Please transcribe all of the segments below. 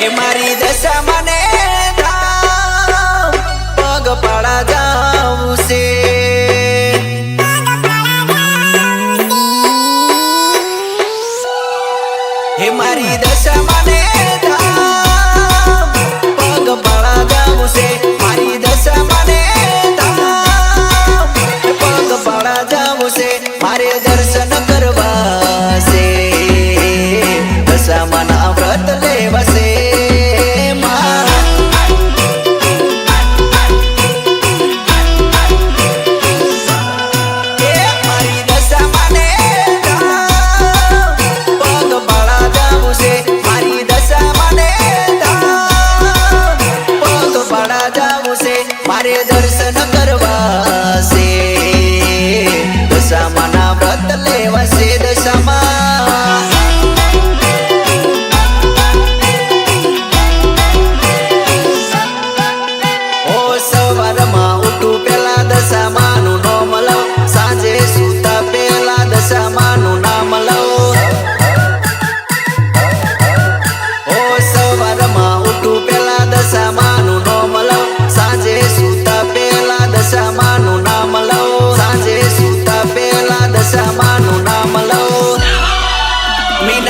હે મારી દશા મને પગ પાડા જાઉં છે હે મારી દશા મને દર્શન કરવા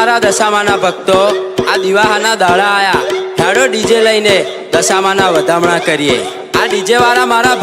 મારા દશામાના ભક્તો, આ દિવાહાના દાડા આયા. ધાડો ડીજે લઈને દશામાના વધામણા કરીએ. આ ડીજે વાળા મારા